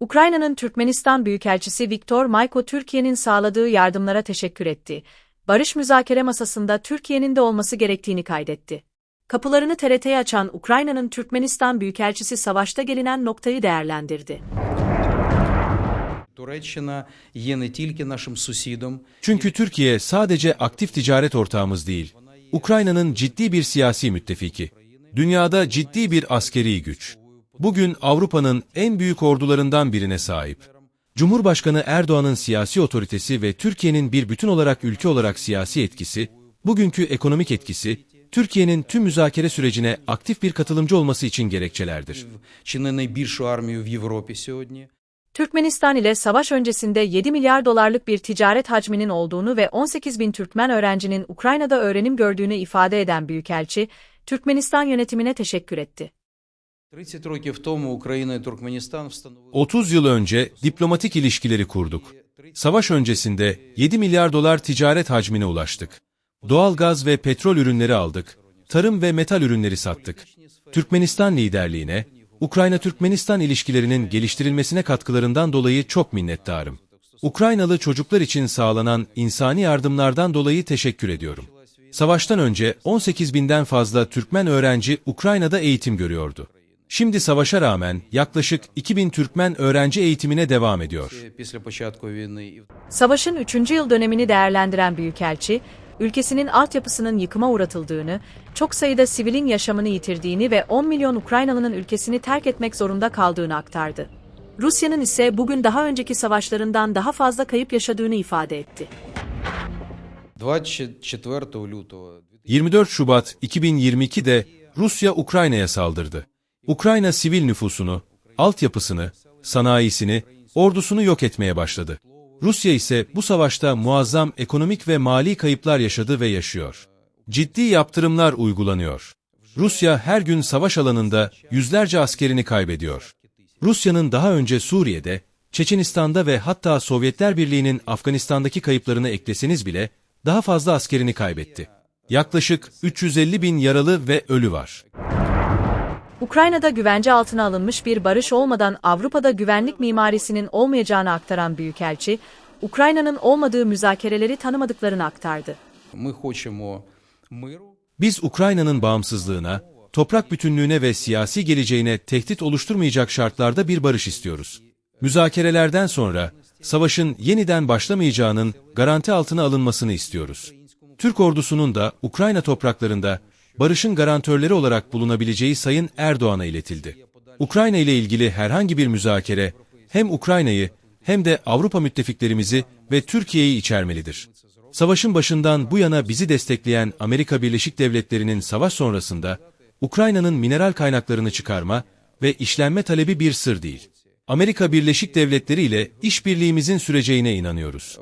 Ukrayna'nın Türkmenistan Büyükelçisi Viktor Mayko Türkiye'nin sağladığı yardımlara teşekkür etti. Barış müzakere masasında Türkiye'nin de olması gerektiğini kaydetti. Kapılarını TRT'ye açan Ukrayna'nın Türkmenistan Büyükelçisi savaşta gelinen noktayı değerlendirdi. Çünkü Türkiye sadece aktif ticaret ortağımız değil, Ukrayna'nın ciddi bir siyasi müttefiki. Dünyada ciddi bir askeri güç bugün Avrupa'nın en büyük ordularından birine sahip. Cumhurbaşkanı Erdoğan'ın siyasi otoritesi ve Türkiye'nin bir bütün olarak ülke olarak siyasi etkisi, bugünkü ekonomik etkisi, Türkiye'nin tüm müzakere sürecine aktif bir katılımcı olması için gerekçelerdir. Türkmenistan ile savaş öncesinde 7 milyar dolarlık bir ticaret hacminin olduğunu ve 18 bin Türkmen öğrencinin Ukrayna'da öğrenim gördüğünü ifade eden Büyükelçi, Türkmenistan yönetimine teşekkür etti. 30 yıl önce diplomatik ilişkileri kurduk. Savaş öncesinde 7 milyar dolar ticaret hacmine ulaştık. Doğal gaz ve petrol ürünleri aldık. Tarım ve metal ürünleri sattık. Türkmenistan liderliğine, Ukrayna-Türkmenistan ilişkilerinin geliştirilmesine katkılarından dolayı çok minnettarım. Ukraynalı çocuklar için sağlanan insani yardımlardan dolayı teşekkür ediyorum. Savaştan önce 18 binden fazla Türkmen öğrenci Ukrayna'da eğitim görüyordu. Şimdi savaşa rağmen yaklaşık 2000 Türkmen öğrenci eğitimine devam ediyor. Savaşın 3. yıl dönemini değerlendiren Büyükelçi, ülkesinin altyapısının yıkıma uğratıldığını, çok sayıda sivilin yaşamını yitirdiğini ve 10 milyon Ukraynalının ülkesini terk etmek zorunda kaldığını aktardı. Rusya'nın ise bugün daha önceki savaşlarından daha fazla kayıp yaşadığını ifade etti. 24 Şubat 2022'de Rusya Ukrayna'ya saldırdı. Ukrayna sivil nüfusunu, altyapısını, sanayisini, ordusunu yok etmeye başladı. Rusya ise bu savaşta muazzam ekonomik ve mali kayıplar yaşadı ve yaşıyor. Ciddi yaptırımlar uygulanıyor. Rusya her gün savaş alanında yüzlerce askerini kaybediyor. Rusya'nın daha önce Suriye'de, Çeçenistan'da ve hatta Sovyetler Birliği'nin Afganistan'daki kayıplarını ekleseniz bile daha fazla askerini kaybetti. Yaklaşık 350 bin yaralı ve ölü var. Ukrayna'da güvence altına alınmış bir barış olmadan Avrupa'da güvenlik mimarisinin olmayacağını aktaran Büyükelçi, Ukrayna'nın olmadığı müzakereleri tanımadıklarını aktardı. Biz Ukrayna'nın bağımsızlığına, toprak bütünlüğüne ve siyasi geleceğine tehdit oluşturmayacak şartlarda bir barış istiyoruz. Müzakerelerden sonra savaşın yeniden başlamayacağının garanti altına alınmasını istiyoruz. Türk ordusunun da Ukrayna topraklarında barışın garantörleri olarak bulunabileceği Sayın Erdoğan'a iletildi. Ukrayna ile ilgili herhangi bir müzakere hem Ukrayna'yı hem de Avrupa müttefiklerimizi ve Türkiye'yi içermelidir. Savaşın başından bu yana bizi destekleyen Amerika Birleşik Devletleri'nin savaş sonrasında Ukrayna'nın mineral kaynaklarını çıkarma ve işlenme talebi bir sır değil. Amerika Birleşik Devletleri ile işbirliğimizin süreceğine inanıyoruz.